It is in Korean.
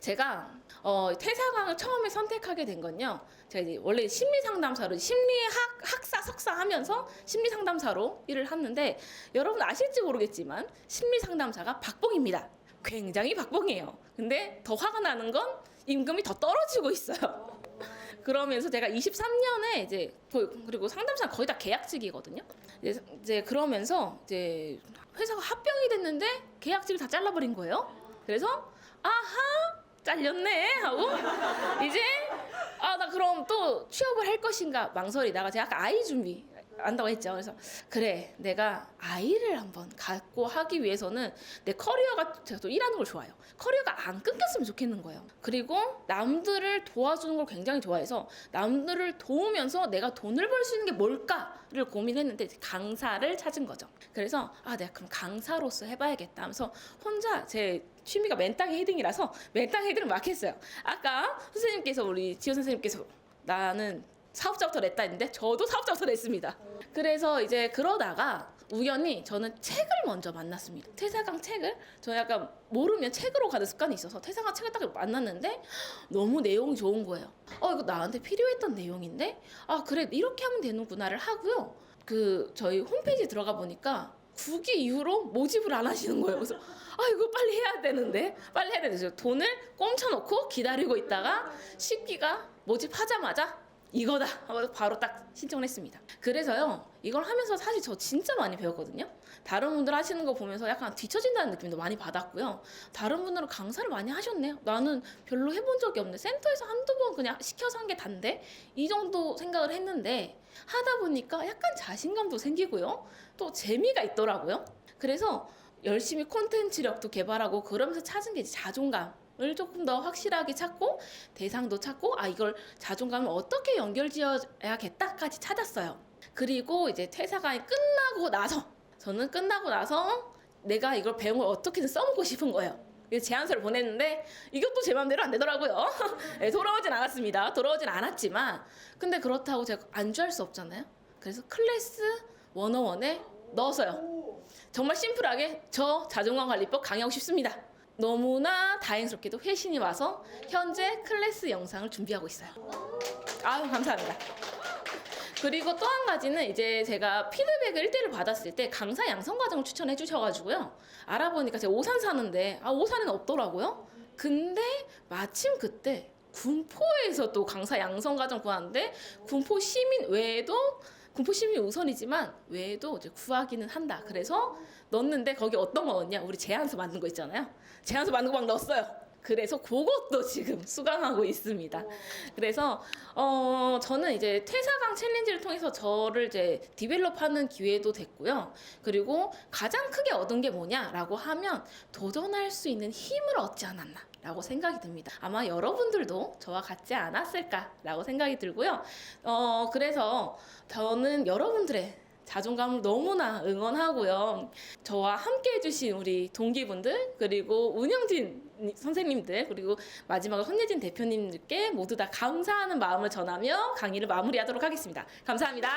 제가 어, 퇴사강을 처음에 선택하게 된 건요. 제가 이제 원래 심리 상담사로 심리학 학사 석사 하면서 심리 상담사로 일을 했는데 여러분 아실지 모르겠지만 심리 상담사가 박봉입니다. 굉장히 박봉이에요. 근데 더 화가 나는 건 임금이 더 떨어지고 있어요. 그러면서 제가 23년에 이제 그리고 상담사 거의 다 계약직이거든요. 이제, 이제 그러면서 이제 회사가 합병이 됐는데 계약직을 다 잘라버린 거예요. 그래서 아하 잘렸네 하고. 이제 아 나 그럼 또 취업을 할 것인가? 망설이다가 제가 아까 아이 준비 한다고 했죠. 그래서 그래 내가 아이를 한번 갖고 하기 위해서는 내 커리어가 제가 또 일하는 걸 좋아해요. 커리어가 안 끊겼으면 좋겠는 거예요. 그리고 남들을 도와주는 걸 굉장히 좋아해서 남들을 도우면서 내가 돈을 벌 수 있는 게 뭘까를 고민했는데 강사를 찾은 거죠. 그래서 아 내가 그럼 강사로서 해봐야겠다 하면서 혼자 제 취미가 맨땅 헤딩이라서 맨땅 헤딩을 막 했어요. 아까 선생님께서 우리 지효 선생님께서 나는 사업자부터 냈다 했는데 저도 사업자부터 냈습니다. 그래서 이제 그러다가 우연히 저는 책을 먼저 만났습니다. 태사강 책을 저 약간 모르면 책으로 가는 습관이 있어서 태사강 책을 딱 만났는데 너무 내용이 좋은 거예요. 어 이거 나한테 필요했던 내용인데 아 그래 이렇게 하면 되는구나를 하고요. 그 저희 홈페이지 들어가 보니까 9기 이후로 모집을 안 하시는 거예요. 그래서 아 이거 빨리 해야 되는데 빨리 해야 그래서 돈을 꽁쳐놓고 기다리고 있다가 10기가 모집하자마자 이거다 하고 바로 딱 신청을 했습니다. 그래서요 이걸 하면서 사실 저 진짜 많이 배웠거든요. 다른 분들 하시는 거 보면서 약간 뒤처진다는 느낌도 많이 받았고요. 다른 분들은 강사를 많이 하셨네요. 나는 별로 해본 적이 없는데 센터에서 한두 번 그냥 시켜서 한 게 단데 이 정도 생각을 했는데 하다 보니까 약간 자신감도 생기고요. 또 재미가 있더라고요. 그래서 열심히 콘텐츠력도 개발하고 그러면서 찾은 게 자존감 을 조금 더 확실하게 찾고 대상도 찾고 아 이걸 자존감을 어떻게 연결지어야겠다까지 찾았어요. 그리고 이제 퇴사가 끝나고 나서 저는 끝나고 나서 내가 이걸 배운 걸 어떻게든 써먹고 싶은 거예요. 그래서 제안서를 보냈는데 이것도 제 마음대로 안 되더라고요. 네, 돌아오진 않았습니다. 돌아오진 않았지만 근데 그렇다고 제가 안주할 수 없잖아요. 그래서 클래스 101에 넣었어요. 정말 심플하게 저 자존감 관리법 강의하고 싶습니다. 너무나 다행스럽게도 회신이 와서 현재 클래스 영상을 준비하고 있어요. 아유 감사합니다. 그리고 또 한 가지는 이제 제가 피드백을 1대1을 받았을 때 강사 양성 과정을 추천해 주셔가지고요. 알아보니까 제가 오산 사는데 아 오산에는 없더라고요. 근데 마침 그때 군포에서 또 강사 양성 과정 구하는데 군포 시민 외에도 시민이 우선이지만 외에도 이제 구하기는 한다. 그래서 넣었는데 거기 어떤 거 넣었냐? 우리 제안서 만든 거 있잖아요. 제안서 만든 거 막 넣었어요. 그래서 그것도 지금 수강하고 있습니다. 그래서 어 저는 이제 퇴사강 챌린지를 통해서 저를 이제 디벨롭하는 기회도 됐고요. 그리고 가장 크게 얻은 게 뭐냐라고 하면 도전할 수 있는 힘을 얻지 않았나. 라고 생각이 듭니다. 아마 여러분들도 저와 같지 않았을까라고 생각이 들고요. 어, 그래서 저는 여러분들의 자존감을 너무나 응원하고요. 저와 함께 해주신 우리 동기분들, 그리고 운영진 선생님들, 그리고 마지막으로 손예진 대표님들께 모두 다 감사하는 마음을 전하며 강의를 마무리하도록 하겠습니다. 감사합니다.